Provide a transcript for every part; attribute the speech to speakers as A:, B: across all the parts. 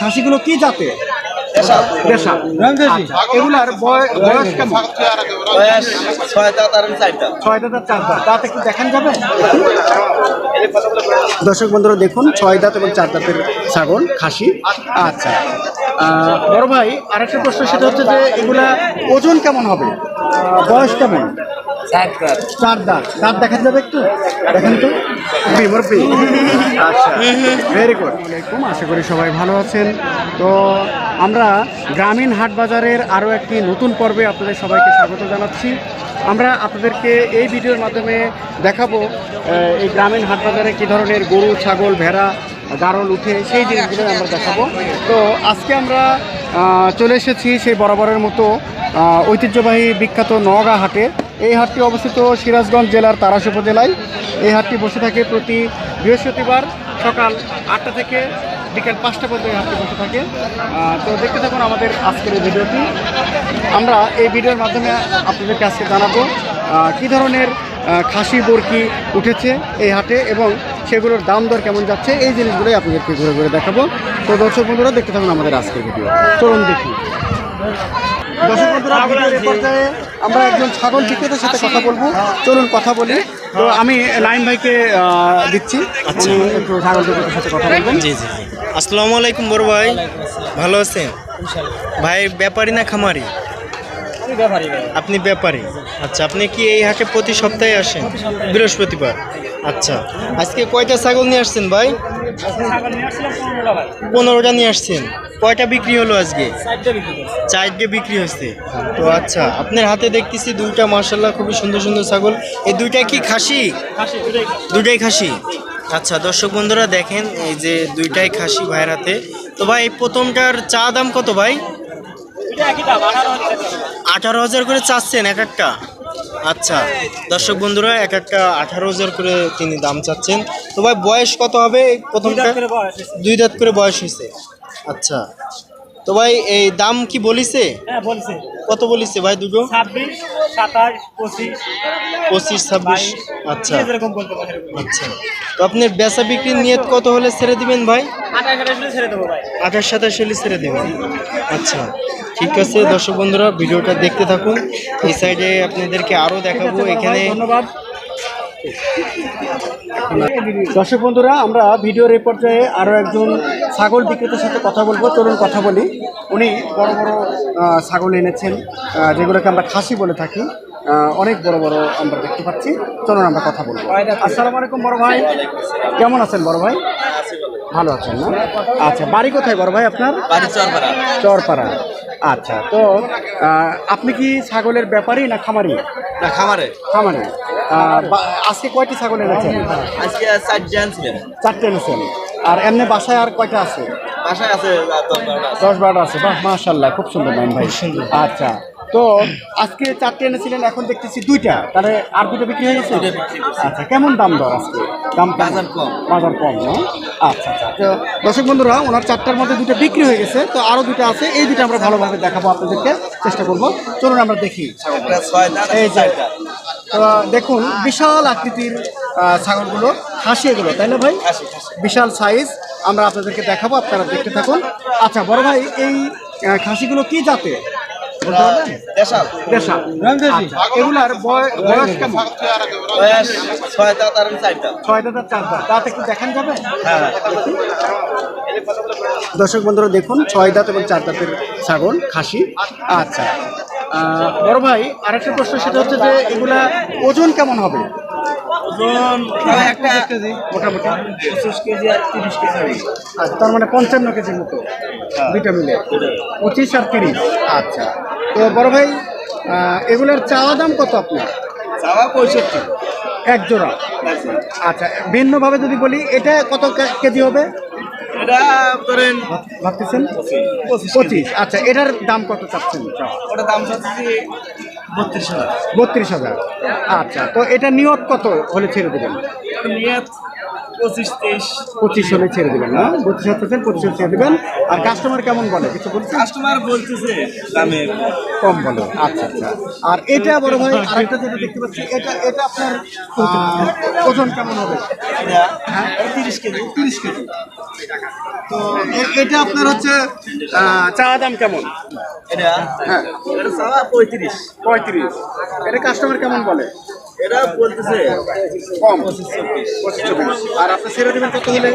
A: খাসিগুলো কি জাতে? এগুলার বয়স কেমন?
B: চারটা
A: দেখান যাবে? দর্শক বন্ধুরা দেখুন ছয় দাঁত এবং চার দাঁতের ছাগল খাসি। আচ্ছা। বড় ভাই আরেকটা প্রশ্ন সেটা হচ্ছে যে এগুলা ওজন কেমন হবে? বয়স কেমন? চার দাঁত দাঁত দেখা যাবে একটু? দেখেন তো। মুরব্বি, মুরব্বি। আচ্ছা ভেরি গুড আসসালামাইকুম আশা করি সবাই ভালো আছেন। তো আমরা গ্রামীণ হাট বাজারের আরও একটি নতুন পর্বে আপনাদের সবাইকে স্বাগত জানাচ্ছি। আমরা আপনাদেরকে এই ভিডিওর মাধ্যমে দেখাবো এই গ্রামীণ হাট বাজারে কী ধরনের গরু ছাগল ভেড়া গারল উঠে সেই জিনিসগুলো আমরা দেখাবো। তো আজকে আমরা চলে এসেছি সেই বরাবরের মতো ঐতিহ্যবাহী বিখ্যাত নওগাঁ হাটে। এই হাটটি অবস্থিত সিরাজগঞ্জ জেলার তারাস উপজেলায়। এই হাটটি বসে থাকে প্রতি বৃহস্পতিবার সকাল আটটা থেকে বিকেল পাঁচটা পর্যন্ত এই হাটটি বসে থাকে। তো দেখতে থাকুন আমাদের আজকের এই ভিডিওটি। আমরা এই ভিডিওর মাধ্যমে আপনাদেরকে আজকে জানাব কী ধরনের খাসি, বরকি উঠেছে এই হাটে এবং সেগুলোর দাম দর কেমন যাচ্ছে এই জিনিসগুলোই আপনাদেরকে ঘুরে ঘুরে দেখাবো। তো দর্শক বন্ধুরা, দেখতে থাকুন আমাদের আজকের ভিডিও। চলুন দেখি। দর্শক বন্ধুরা পর্যায়ে আমরা একজন ছাগল বিক্রেতার সাথে কথা বলব। চলুন কথা বলি। তো আমি লাইন ভাইকে দিচ্ছি। একটু ছাগল বিক্রেতার সাথে কথা বলবেন।
B: জি জি জি। আসসালামু আলাইকুম বড় ভাই। ভালো আছেন? ভাই ব্যাপারী না খামারি? আপনি ব্যাপারী? আচ্ছা আপনি কি এই হাটে প্রতি সপ্তাহে আসেন? বৃহস্পতিবার? আচ্ছা। আজকে কয়টা ছাগল নিয়ে আসছেন ভাই। পনেরোটা নিয়ে আসছেন। কয়টা বিক্রি হলো আজকে? চারটে বিক্রি হয়েছে তো আচ্ছা আপনার হাতে দেখতেছি দুইটা মার্শাল্লাহ খুবই সুন্দর সুন্দর ছাগল। এই দুইটা কি খাসি? দুইটাই খাসি। আচ্ছা দর্শক বন্ধুরা দেখেন এই যে দুইটাই খাসি ভাইয়ের হাতে। তো ভাই এই প্রথমটার চা দাম কত ভাই? আঠারো হাজার করে। চাচ্ছেন এক একটা? আচ্ছা দর্শক বন্ধুরা এক একটা আঠারো হাজার করে তিনি দাম চাচ্ছেন। তো ভাই বয়স কত হবে প্রথমটা? দুই দাঁত করে বয়স হয়েছে। আচ্ছা। তো ভাই এই দাম কি বলিছে?
C: হ্যাঁ বলছে।
B: কত বলিছে ভাই দুটো?
C: ছাব্বিশ সাতাশ পঁচিশ
B: পঁচিশ ছাব্বিশ আচ্ছা।
C: এরকম বলতে পারে
B: আচ্ছা। তো আপনার বেচা বিক্রির নিয়ত কত হলে ছেড়ে দিবেন ভাই?
C: আঠাশ আঠাশ হলে ছেড়ে দেবো ভাই।
B: আঠাশ সাতাশ হলে ছেড়ে দেবেন আচ্ছা। ঠিক আছে দর্শক বন্ধুরা ভিডিওটা দেখতে থাকুন। এই সাইডে আপনাদেরকে আরও দেখাবো। এখানে
A: ধন্যবাদ। দর্শক বন্ধুরা আমরা ভিডিওর এই পর্যায়ে আরও একজন ছাগল বিক্রেতার সাথে কথা বলব চলুন কথা বলি। উনি বড় বড় ছাগল এনেছেন যেগুলোকে আমরা খাসি বলে থাকি। অনেক বড় বড় আমরা দেখতে পাচ্ছি। চলুন আমরা কথা বলব। আসসালামু আলাইকুম বড় ভাই। কেমন আছেন বড় ভাই? ভালো আছেন না? আচ্ছা বাড়ি কোথায় বড় ভাই আপনার?
B: বাড়ি চরপাড়া।
A: চরপাড়া। আচ্ছা তো আপনি কি ছাগলের ব্যাপারী না খামারি?
B: না খামারে।
A: খামারি। আজকে কয়টি ছাগল এনেছেন?
B: আজকে চারটে আনছিলেন
A: চারটে এনেছেন। আর এমনি বাসায় আর কয়টা আছে?
B: বাসায় আছে
A: দশ বারোটা আছে। বাহ মাশাল্লাহ খুব সুন্দর নাম ভাই। আচ্ছা তো আজকে চারটে এনেছিলেন এখন দেখতেছি দুইটা। তাহলে আর দুটো বিক্রি হয়ে গেছে? আচ্ছা কেমন দাম দর আজকে? দাম
B: বাজার কম।
A: বাজার কম না? আচ্ছা আচ্ছা তো দর্শক বন্ধুরা ওনার চারটার মধ্যে দুটো বিক্রি হয়ে গেছে তো আরও দুটো আছে। এই দুটো আমরা ভালোভাবে দেখাবো আপনাদেরকে চেষ্টা করব। চলুন আমরা দেখি। এই যে তো দেখুন বিশাল আকৃতির ছাগলগুলো। খাসি এগুলো তাই না ভাই? বিশাল সাইজ আমরা আপনাদেরকে দেখাবো আপনারা দেখতে থাকুন। আচ্ছা বড় ভাই এই খাসিগুলো কি জাতে এগুলার বয়স কেমন?
B: ছয়
A: চার দাঁত। দাঁত একটু দেখান যাবে? দর্শক বন্ধুরা দেখুন ছয় দাঁত এবং চার দাঁতের ছাগল খাসি। আচ্ছা বড় ভাই আরেকটা প্রশ্ন সেটা হচ্ছে যে এগুলা ওজন কেমন হবে?
C: ওজন
B: একটা
A: মোটামুটি।
C: পঁচিশ কেজি আর তিরিশ কেজি।
A: আচ্ছা তার মানে পঞ্চান্ন কেজির মতো দুইটা মিলে পঁচিশ আর তিরিশ। আচ্ছা। তো বড় ভাই এগুলোর চাওয়া দাম কত আপনার?
B: চাওয়া পঁয়ষট্টি।
A: এক জোড়া। আচ্ছা ভিন্নভাবে যদি বলি এটা কত কেজি হবে?
B: এটা ধরেন
A: ভাবতেছেন? পঁচিশ। আচ্ছা এটার দাম কত চাচ্ছেন?
B: ওটা দাম চাচ্ছি বত্রিশ হাজার।
A: আচ্ছা তো এটা নিয়ত কত হলে ছেড়ে দেবেন?
C: পঁচিশ
A: হলে ছেড়ে দেবেন না? বত্রিশ হাজার পঁচিশ ছেড়ে দেবেন। আর কাস্টমার কেমন বলে? কিছু বলছে
C: কাস্টমার বলতেছে দামে
A: কম বলে। আচ্ছা আচ্ছা। আর এটা বড় ভাই আরেকটা যেটা দেখতে পাচ্ছি এটা এটা আপনার ওজন কেমন হবে? হ্যাঁ
C: তিরিশ কেজি
A: তিরিশ কেজি। তো এটা আপনার হচ্ছে চা দাম কেমন?
C: এটা?
A: হ্যাঁ।
C: এটা চাওয়া পঁয়ত্রিশ।
A: পঁয়ত্রিশ। এটা কাস্টমার কেমন বলে?
C: এটা বলতেছে
A: কম। পঁচিশ চব্বিশ। আর আপনি ছেড়ে দেবেন কত হলে?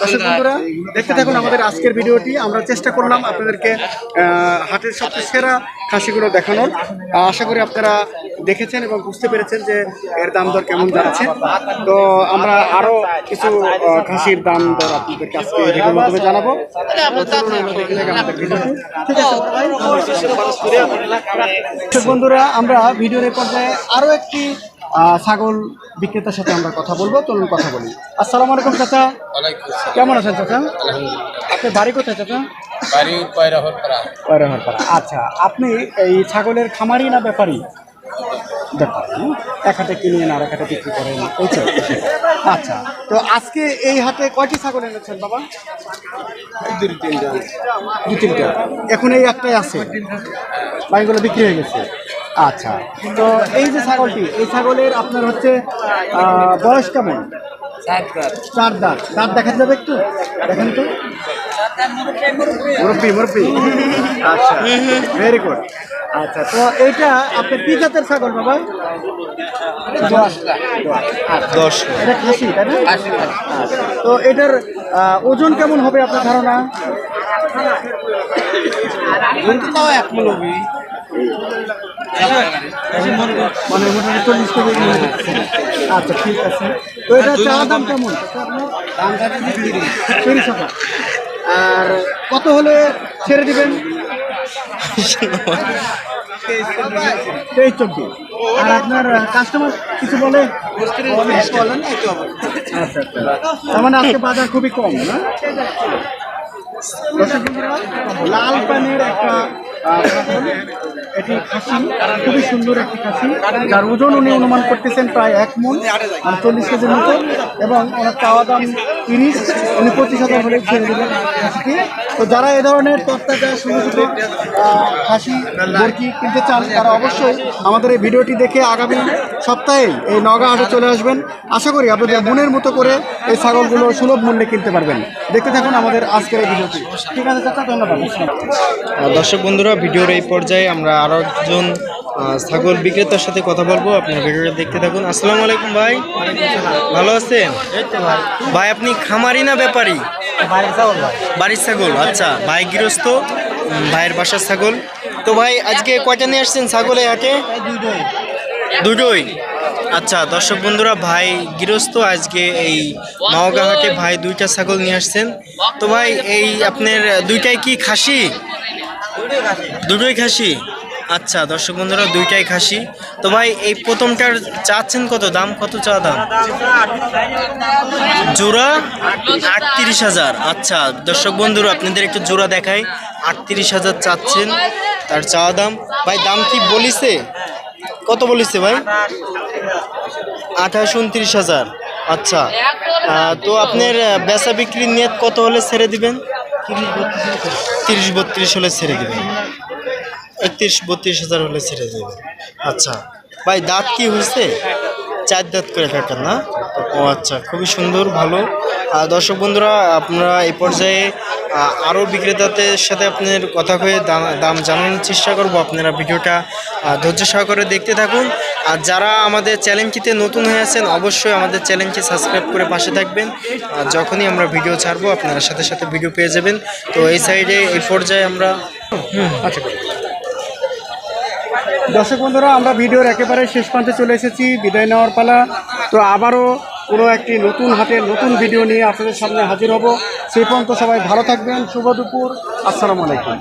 A: দর্শক বন্ধুরা, দেখতে থাকুন আমাদের আজকের ভিডিওটি। আমরা চেষ্টা করলাম আপনাদেরকে হাটের সবচেয়ে সেরা খাসিগুলো দেখানোর। আশা করি আপনারা দেখেছেন এবং বুঝতে পেরেছেন যে এর দাম দর কেমন যাচ্ছে। তো আমরা আরও কিছু খাসির দাম দর আপনাদেরকে আজকে ভিডিওর মাধ্যমে জানাব। বন্ধুরা, আমরা ভিডিওর পর্যায়ে আরও একটি ছাগল বিক্রেতার সাথে আমরা কথা বলব চলুন কথা বলি। আসসালামু আলাইকুম চাচা। কেমন আছেন চাচা? আপনার বাড়ি কোথায় চাচা। আচ্ছা আপনি এই ছাগলের খামারি না ব্যাপারী? ব্যাপারী হুম? এক হাটে কিনে আর এক হাটে বিক্রি করেন আচ্ছা তো আজকে এই হাটে কয়টি ছাগল এনেছেন বাবা? দু তিনটা এখন এই একটাই আছে। বাকিগুলো বিক্রি হয়ে গেছে। আচ্ছা তো এই যে ছাগলটি এই ছাগলের আপনার হচ্ছে বয়স কেমন? চার দাঁত দাঁত দেখা যাবে একটু? দেখেন তো। মুরব্বি মুরব্বি। আচ্ছা ভেরি গুড আচ্ছা তো এইটা আপনার কি জাতের ছাগল বাবা? দশ। এটা খাসি তাই না? আচ্ছা। তো এটার ওজন কেমন হবে আপনার ধারণা?
C: এক
A: আচ্ছা ঠিক আছে চাওয়া দাম কেমন আর কত হলে ছেড়ে দিবেন চব্বিশ আর আপনার কাস্টমার কিছু বলে আচ্ছা তার মানে আজকে বাজার খুবই কম না লাল পানের একটা। এটি খাসি, খুবই সুন্দর একটি খাসি, যার ওজন উনি অনুমান করতেছেন প্রায় এক মন আর চল্লিশ কেজির মতো, এবং ওনার চাওয়া দাম তিরিশ, উনি পঁচিশ হাজার হলে ছেড়ে দেবেন খাসিকে তো যারা এ ধরনের তত্ত্বাচার সুন্দর হাসি বরকি কিনতে চান, তারা অবশ্যই আমাদের এই ভিডিওটি দেখে আগামী সপ্তাহে এই নগা হাটে চলে আসবেন। আশা করি আপনাদের মনের মতো করে এই ছাগলগুলো সুলভ মূল্যে কিনতে পারবেন। দেখতে থাকুন আমাদের আজকের এই ভিডিওটি। ঠিক আছে, চাচা, ধন্যবাদ।
B: দর্শক বন্ধুরা, ভিডিওর এই পর্যায়ে আমরা আরও একজন ছাগল বিক্রেতার সাথে কথা বলব, আপনার ভিডিওটা দেখতে থাকুন। আসসালামু আলাইকুম ভাই। ভালো আছেন? ভাই, আপনি খামারি না ব্যাপারী? বাড়ির ছাগল আচ্ছা ভাই গৃহস্থ ভাইয়ের বাসার ছাগল। তো ভাই, আজকে কয়টা নিয়ে আসছেন ছাগলে হাটে দুটোই। আচ্ছা দর্শক বন্ধুরা, ভাই গৃহস্থ, আজকে এই নওগাঁ হাটে ভাই দুইটা ছাগল নিয়ে আসছেন। তো ভাই, এই আপনার দুইটাই কি খাসি? দুটোই খাসি। আচ্ছা দর্শক বন্ধুরা, দুইটাই খাসি। তো ভাই, এই প্রথমটার চাচ্ছেন কত? দাম কত চা দাম? জোড়া আটত্রিশ হাজার। আচ্ছা দর্শক বন্ধুরা, আপনাদের একটু জোড়া দেখাই। আটত্রিশ হাজার চাচ্ছেন, তার চাওয়া দাম। ভাই, দাম কি বলিছে? কত বলিছে ভাই? আঠাশ উনত্রিশ হাজার। আচ্ছা তো আপনার বেচা বিক্রির নিয়ত কত হলে ছেড়ে দিবেন? তিরিশ বত্রিশ হলে ছেড়ে দিবেন। একত্রিশ বত্রিশ হাজার হলে ছেড়ে দেবেন আচ্ছা ভাই, দাঁত কি হয়েছে? চার দাঁত করে কাটেন না? ও আচ্ছা খুবই সুন্দর, ভালো। দর্শক বন্ধুরা, আপনারা এই পর্যায়ে আরও বিক্রেতাদের সাথে আপনার কথা হয়ে দাম জানানোর চেষ্টা করব। আপনারা ভিডিওটা ধৈর্য সহকারে দেখতে থাকুন। আর যারা আমাদের চ্যানেলটিতে নতুন হয়ে আছেন, অবশ্যই আমাদের চ্যানেলটি সাবস্ক্রাইব করে পাশে থাকবেন। আর যখনই আমরা ভিডিও ছাড়বো, আপনারা সাথে সাথে ভিডিও পেয়ে যাবেন। তো এই সাইডে, এই পর্যায়ে আমরা
A: আচ্ছা। দর্শক বন্ধুরা, আমরা ভিডিওর একেবারে শেষ প্রান্তে চলে এসেছি, বিদায় নেওয়ার পালা। তো আবারও কোনো একটি নতুন হাতে নতুন ভিডিও নিয়ে আপনাদের সামনে হাজির হব। সেই পর্যন্ত সবাই ভালো থাকবেন, শুভ দুপুর, আসসালামু আলাইকুম।